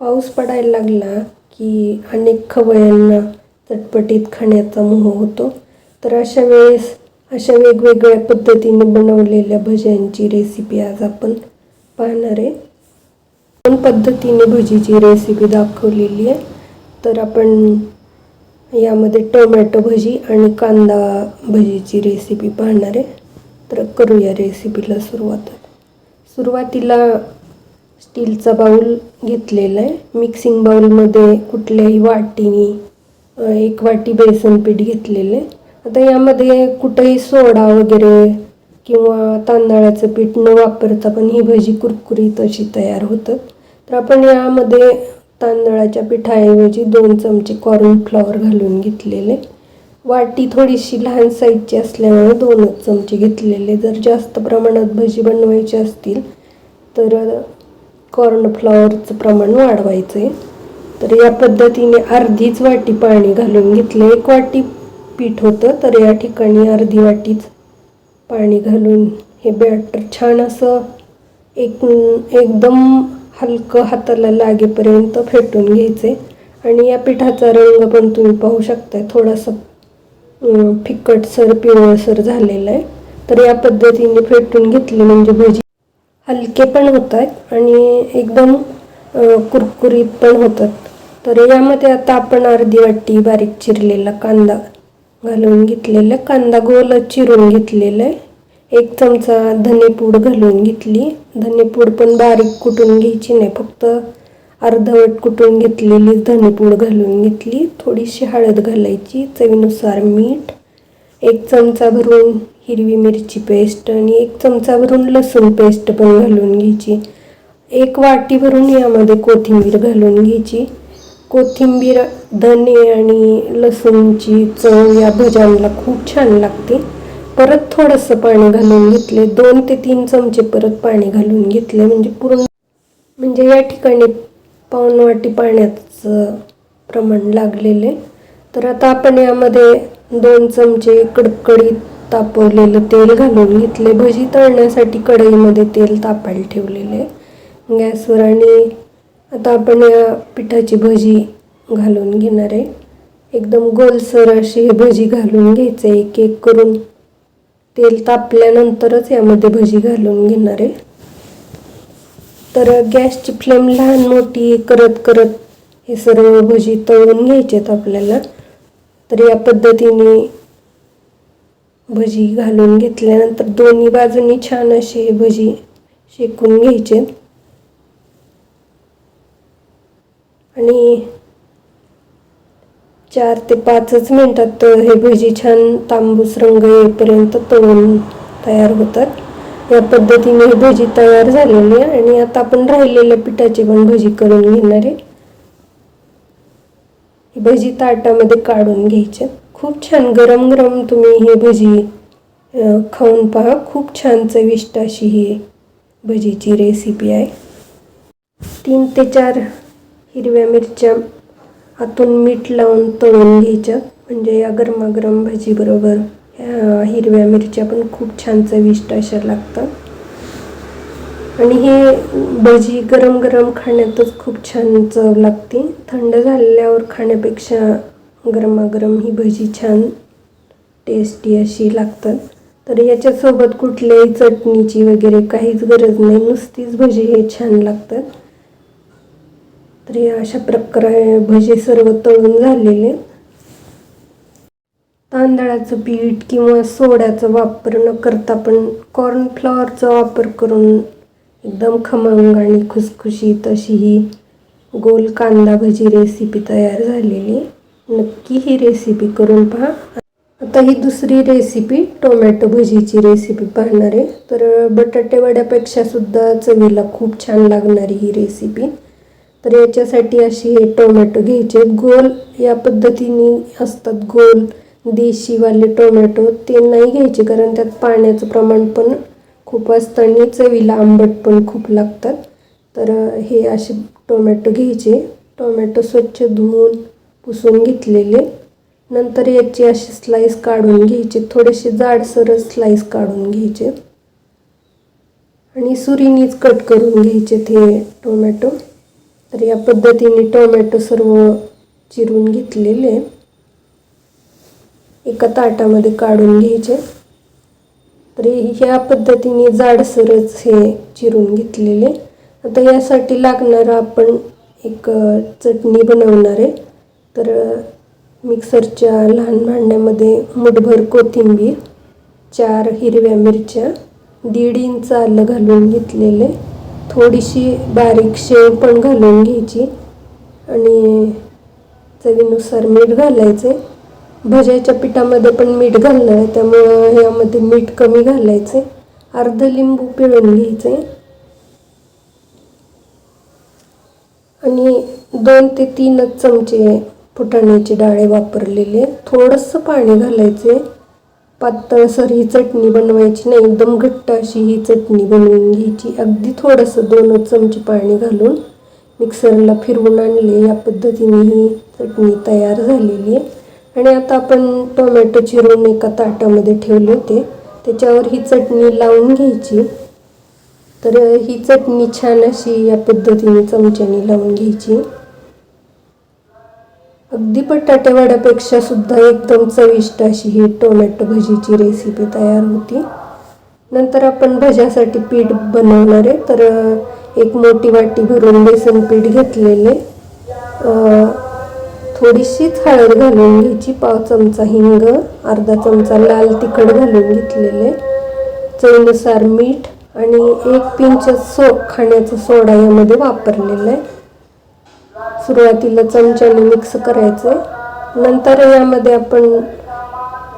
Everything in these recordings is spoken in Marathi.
पाऊस पडायला लागला की अनेक खवयांना चटपटीत खाण्याचा मोह होतो. तर अशा वेळेस अशा वेगवेगळ्या पद्धतीने बनवलेल्या भज्यांची रेसिपी आज आपण पाहणार आहे. दोन पद्धतीने भजीची रेसिपी दाखवलेली आहे. तर आपण यामध्ये टोमॅटो भजी आणि कांदा भजीची रेसिपी पाहणार आहे. तर करूया रेसिपीला सुरुवात. सुरुवातीला स्टीलचा बाऊल घेतलेला आहे. मिक्सिंग बाऊलमध्ये कुठल्याही वाटीने एक वाटी बेसन पीठ घेतलेलं आहे. आता यामध्ये कुठंही सोडा वगैरे किंवा तांदळाचं पीठ न वापरता पण ही भजी कुरकुरीत अशी तयार होतात. तर आपण यामध्ये तांदळाच्या पिठाऐवजी दोन चमचे कॉर्नफ्लॉवर घालून घेतलेले. वाटी थोडीशी लहान साईजची असल्यामुळे दोनच चमचे घेतलेले. जर जास्त प्रमाणात भजी बनवायची असतील तर कॉर्नफ्लॉवरचं प्रमाण वाढवायचं आहे तर या पद्धतीने अर्धीच वाटी पाणी घालून घेतले. एक वाटी पीठ होतं तर या ठिकाणी अर्धी वाटीच पाणी घालून हे बॅटर छान असं एक एकदम हलकं हाताला लागेपर्यंत फेटून घ्यायचे आणि या पिठाचा रंग पण तुम्ही पाहू शकताय. थोडासा फिकट फिकटसर पिवळसर झालेला आहे. तर या पद्धतीने फेटून घेतली म्हणजे भजी हलके पण होत आहेत आणि एकदम कुरकुरीत पण होतात. तर यामध्ये आता आपण अर्धी वाटी बारीक चिरलेला कांदा घालून घेतलेला कांदा गोल चिरून घेतलेला आहे. एक चमचा धनेपूड घालून घेतली. धनेपूड पण बारीक कुटून घ्यायची नाही फक्त अर्धवट कुटून घेतलेली धनेपूड घालून घेतली. थोडीशी हळद घालायची चवीनुसार मीठ एक चमचा भरून हिरवी मिरची पेस्ट आणि एक चमचाभरून लसूण पेस्ट पण घालून घ्यायची. एक वाटीभरून यामध्ये कोथिंबीर घालून घ्यायची. कोथिंबीर धने आणि लसूणची चव या भज्यांना खूप छान लागते. परत थोडंसं पाणी घालून घेतले. दोन ते तीन चमचे परत पाणी घालून घेतले. म्हणजे पूर्ण म्हणजे या ठिकाणी पाऊण वाटी पाण्याचं प्रमाण लागलेले तर आता आपण यामध्ये दोन चमचे कडकडीत तापवलेलं तेल घालून घेतले. भजी तळण्यासाठी कढईमध्ये तेल तापायला ठेवलेले. गॅसवर आणि आता आपण या पिठाची भजी घालून घेणार आहे. एकदम गोलसर अशी ही भजी घालून घ्यायचं एक एक करून तेल तापल्यानंतरच यामध्ये भजी घालून घेणार आहे. तर गॅसची फ्लेम लहान मोठी करत करत हे सर्व भजी तळून घ्यायचे आहेत आपल्याला. तर या पद्धतीने भजी घालून घेतल्यानंतर दोन्ही बाजूंनी छान अशी हे भजी शेकून घ्यायचे. आणि चार ते पाचच मिनटात हे भजी छान तांबूस रंग येईपर्यंत तळून तयार होतात. या पद्धतीने ही भजी तयार झालेली आहे आणि आता आपण राहिलेल्या पिठाची पण भजी करून घेणार आहे. भजी ताटामध्ये काढून घ्यायची. खूप छान. गरम गरम तुम्ही ही भजी खाऊन पहा. खूप छान चविष्ट अशी ही भजीची रेसिपी आहे. तीन ते चार हिरव्या मिरच्या आतून मीठ लावून तळून घ्यायच्या. म्हणजे या गरमागरम भजीबरोबर ह्या हिरव्या मिरच्या पण खूप छान चविष्ट अशा लागतात. आणि हे भजी गरम गरम खाण्यातच खूप छान चव लागते. थंड झाल्यावर खाण्यापेक्षा गरमागरम ही भजी छान टेस्टी अशी लागतात. तर याच्यासोबत कुठल्याही चटणीची वगैरे काहीच गरज नाही. नुसतीच भजी हे छान लागतात. तर या अशा प्रकारे भजी सर्व तळून झालेले तांदळाचं पीठ किंवा सोड्याचा वापर न करता पण कॉर्नफ्लॉवरचा वापर करून एकदम खमंग आणि खुसखुशीत अशी ही गोल कांदा भजी रेसिपी तयार झालेली नक्की ही रेसिपी करून पहा. आता ही दुसरी रेसिपी टोमॅटो भजीची रेसिपी पाहणार आहे. तर बटाटेवड्यापेक्षा सुद्धा चवीला खूप छान लागणारी ही रेसिपी तर याच्यासाठी अशी हे टोमॅटो घ्यायचे गोल या पद्धतीने असतात गोल देशीवाले टोमॅटो. ते नाही घ्यायचे कारण त्यात पाण्याचं प्रमाण पण खूप असतं आणि चवीला आंबट पण खूप लागतात. तर हे असे टोमॅटो घ्यायचे. टोमॅटो स्वच्छ धुवून पुसून घेतलेले. नंतर याची अशी स्लाईस काढून घ्यायचे. थोडेसे जाडसरच स्लाईस काढून घ्यायचे. आणि सुरीनीच कट करून घ्यायचे ते टोमॅटो तर या पद्धतीने टोमॅटो सर्व चिरून घेतलेले. एका ताटामध्ये काढून घ्यायचे. तर ह्या पद्धतीने जाडसरच हे चिरून घेतलेले. आता यासाठी लागणारं आपण एक चटणी बनवणार आहे. तर मिक्सरच्या लहान भांड्यामध्ये मुठभर कोथिंबीर चार हिरव्या मिरच्या दीड इंच आलं घालून घेतलेले थोडीशी बारीक शेव पण घालून घ्यायची आणि चवीनुसार मीठ घालायचे. भज्याच्या पिठामध्ये पण मीठ घालणार आहे त्यामुळं यामध्ये मीठ कमी घालायचे. अर्ध लिंबू पिळून घ्यायचे. आणि दोन ते तीनच चमचे फुटाण्याची डाळे वापरलेले थोडंसं पाणी घालायचे पातळसर ही चटणी बनवायची नाही एकदम घट्ट अशी ही चटणी बनवून घ्यायची. अगदी थोडंसं दोनच चमचे पाणी घालून मिक्सरला फिरवून आणले. या पद्धतीने ही चटणी तयार झालेली आहे. आणि आता आपण टोमॅटो चिरून एका ताटामध्ये ठेवले होते. त्याच्यावर ही चटणी लावून घ्यायची. तर ही चटणी छान अशी या पद्धतीने चमच्याने लावून घ्यायची. अगदी बटाटेवड्यापेक्षा सुद्धा एकदम चविष्ट अशी ही टोमॅटो भजीची रेसिपी तयार होती. नंतर आपण भज्यासाठी पीठ बनवणार आहे. तर एक मोठी वाटी भरून बेसन पीठ घेतलेले. थोडीशीच हळद घालून घ्यायची पाव चमचा हिंग अर्धा चमचा लाल तिखट घालून घेतलेले. चवीनुसार मीठ आणि एक पिंच सो खाण्याचा सोडा यामध्ये वापरलेला आहे. सुरुवातीला चमच्याने मिक्स करायचं. नंतर यामध्ये आपण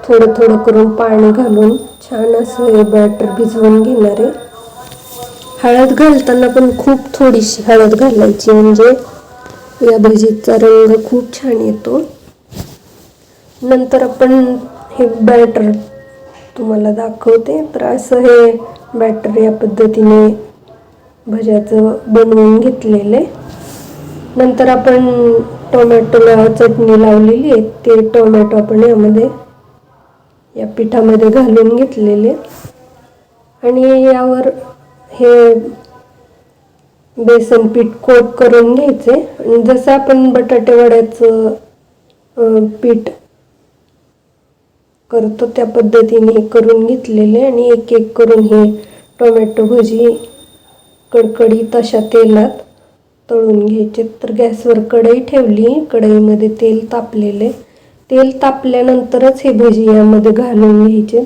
थोडं थोडं करून पाणी घालून छान असं हे बॅटर भिजवून घेणार आहे. हळद घालताना पण खूप थोडीशी हळद घालायची म्हणजे या भजीचा रंग खूप छान येतो. नंतर आपण हे बॅटर तुम्हाला दाखवते. तर असं हे बॅटर या पद्धतीने भज्याचं बनवून घेतलेलं आहे. नंतर आपण टोमॅटोला चटणी लावलेली आहे. ते टोमॅटो आपण यामध्ये या पिठामध्ये घालून घेतलेले. आणि यावर हे बेसन पीठ कोट करून घ्यायचे. आणि जसं आपण बटाटे वड्याचं पीठ करतो त्या पद्धतीने हे करून घेतलेले. आणि एक एक करून हे टोमॅटो भजी कडकडीत अशा तेलात तळून घ्यायचे. तर गॅसवर कढई ठेवली. कढईमध्ये तेल तापलेले. तेल तापल्यानंतरच हे भजी यामध्ये घालून घ्यायचे.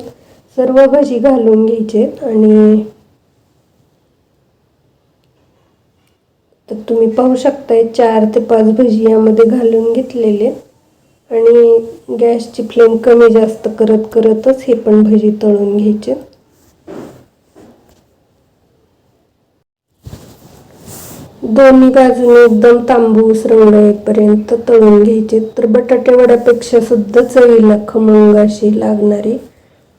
सर्व भजी घालून घ्यायचे आणि तर तुम्ही पाहू शकताय चार ते पाच भजी यामध्ये घालून घेतलेले. आणि गॅसची फ्लेम कमी जास्त करत करतच हे पण भजी तळून घ्यायचे. दोन्ही बाजूने एकदम तांबूस रंग येईपर्यंत तळून घ्यायचे. तर बटाटे वड्यापेक्षा सुद्धा चवीला खमंग अशी लागणारी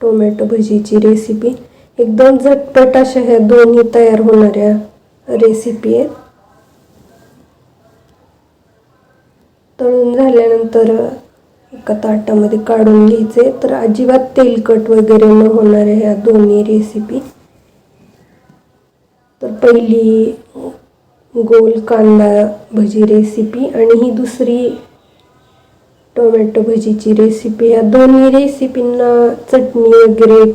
टोमॅटो भजीची रेसिपी एकदम झटपट अशा ह्या दोन्ही तयार होणाऱ्या रेसिपी आहेत. तळून झाल्यानंतर एका ताटामध्ये काढून घ्यायचे. तर अजिबात तेलकट वगैरे न होणाऱ्या ह्या दोन्ही रेसिपी तर पहिली गोल कांदा भजी रेसिपी आणि ही दुसरी टोमॅटो भजीची रेसिपी या दोन्ही रेसिपींना चटणी वगैरे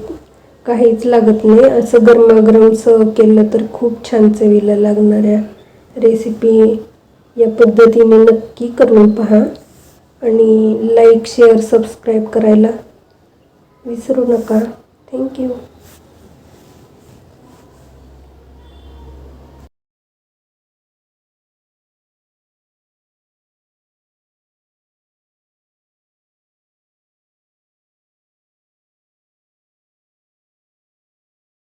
काहीच लागत नाही. असं गरमागरम सर्व केलं तर खूप छान चवीला लागणाऱ्या रेसिपी या पद्धतीने नक्की करून पहा आणि लाईक शेअर सबस्क्राईब करायला विसरू नका. थँक्यू